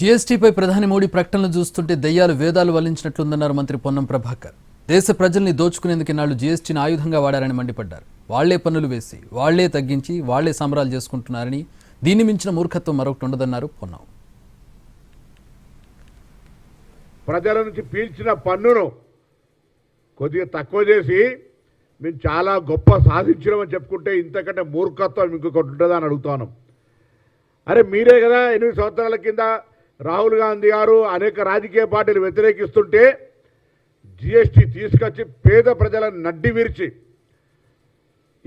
జీఎస్టీపై ప్రధాని మోడీ ప్రకటనలు చూస్తుంటే దయ్యాలు వేదాలు వల్లించినట్లుందన్నారు మంత్రి పొన్నం ప్రభాకర్. దేశ ప్రజల్ని దోచుకునేందుకు నాళ్ళు జీఎస్టీని ఆయుధంగా వాడారని మండిపడ్డారు. వాళ్ళే పన్నులు వేసి వాళ్ళే తగ్గించి వాళ్ళే సంబరాలు చేసుకుంటున్నారని దీన్ని మించిన మూర్ఖత్వం మరొకటి ఉండదన్నారు పొన్నం. ప్రజల నుంచి పీల్చిన పన్నును కొద్దిగా తక్కువ చేసి మేము చాలా గొప్ప సాధించినామని చెప్పుకుంటే ఇంతకంటే మూర్ఖత్వం ఇంకొకటి ఉంటుందని అడుగుతాను అరే మీరే కదా ఎనిమిది సంవత్సరాల కింద రాహుల్ గాంధీ గారు అనేక రాజకీయ పార్టీలు వ్యతిరేకిస్తుంటే జిఎస్టీ తీసుకొచ్చి పేద ప్రజలను నడ్డి విరిచి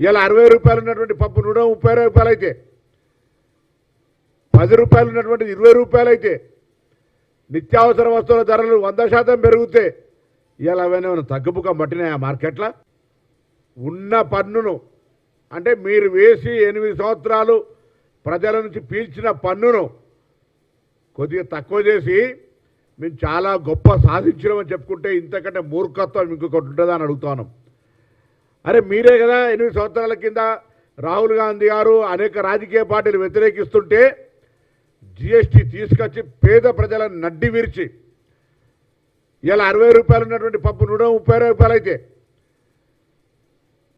ఇలా అరవై రూపాయలు ఉన్నటువంటి పప్పు నూట ముప్పై రూపాయలు అయితే పది రూపాయలు ఉన్నటువంటి ఇరవై రూపాయలు అయితే నిత్యావసర వస్తువుల ధరలు వంద శాతం పెరిగితే ఇలా అవన్నీ ఏమైనా తగ్గుముఖం పట్టినాయా మార్కెట్లో? ఉన్న పన్నును అంటే మీరు వేసి ఎనిమిది సంవత్సరాలు ప్రజల నుంచి పీల్చిన పన్నును కొద్దిగా తక్కువ చేసి మేము చాలా గొప్ప సాధించినామని చెప్పుకుంటే ఇంతకంటే మూర్ఖత్వం ఇంకొకటి ఉంటుందా అని అడుగుతాను. అరే మీరే కదా ఎనిమిది సంవత్సరాల కింద రాహుల్ గాంధీ గారు అనేక రాజకీయ పార్టీలు వ్యతిరేకిస్తుంటే జిఎస్టీ తీసుకొచ్చి పేద ప్రజలను నడ్డి విరిచి ఇలా అరవై రూపాయలు ఉన్నటువంటి పప్పు నూట ముప్పై రూపాయలు అయితే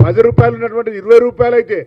పది రూపాయలు ఉన్నటువంటి ఇరవై రూపాయలు అయితే